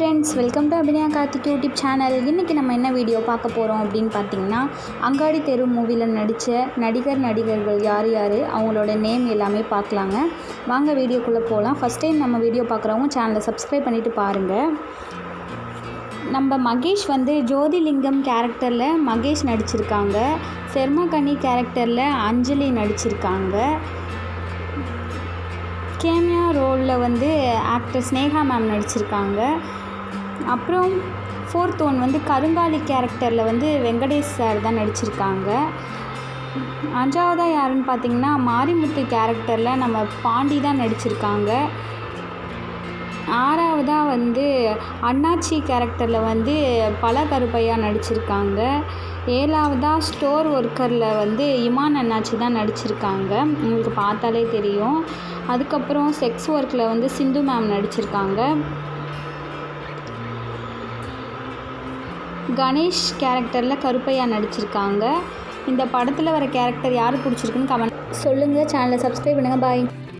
Friends welcome to Abhinaya Karthik YouTube channel இன்றைக்கி நம்ம என்ன வீடியோ பார்க்க போகிறோம் அப்படின்னு பார்த்தீங்கன்னா அங்காடி தெரு மூவியில் நடித்த நடிகர் நடிகர்கள் யார் யார் அவங்களோட நேம் எல்லாமே பார்க்கலாங்க. வாங்க வீடியோக்குள்ளே போகலாம் ஃபஸ்ட் டைம் நம்ம வீடியோ பார்க்குறவங்க சேனலை சப்ஸ்கிரைப் பண்ணிவிட்டு பாருங்கள் நம்ம மகேஷ் வந்து ஜோதிலிங்கம் கேரக்டரில் மகேஷ் நடிச்சிருக்காங்க. செர்மகனி கேரக்டரில் அஞ்சலி நடிச்சிருக்காங்க. கேமியா ரோலில் வந்து ஆக்டர் ஸ்னேகா மேம் நடிச்சிருக்காங்க. அப்புறம் ஃபோர்த் ஒன் வந்து கருங்காலி கேரக்டரில் வந்து வெங்கடேஷ் சார் தான் நடிச்சிருக்காங்க. அஞ்சாவதாக யாருன்னு பார்த்தீங்கன்னா மாரிமுத்து கேரக்டரில் நம்ம பாண்டி தான் நடிச்சிருக்காங்க. ஆறாவதாக வந்து அண்ணாச்சி கேரக்டரில் வந்து பல கருப்பையா நடிச்சிருக்காங்க. ஏழாவதாக ஸ்டோர் ஒர்க்கரில் வந்து இமான் அண்ணாச்சி தான் நடிச்சிருக்காங்க. உங்களுக்கு பார்த்தாலே தெரியும். அதுக்கப்புறம் செக்ஸ் ஒர்க்கில் வந்து சிந்து மேம் நடிச்சிருக்காங்க. கணேஷ் கேரக்டரில் கருப்பையா நடிச்சிருக்காங்க. இந்த படத்தில் வர கேரக்டர் யார் பிடிச்சிருக்குன்னு கமெண்ட் சொல்லுங்கள் சேனலை சப்ஸ்கிரைப் பண்ணுங்கள் பாய்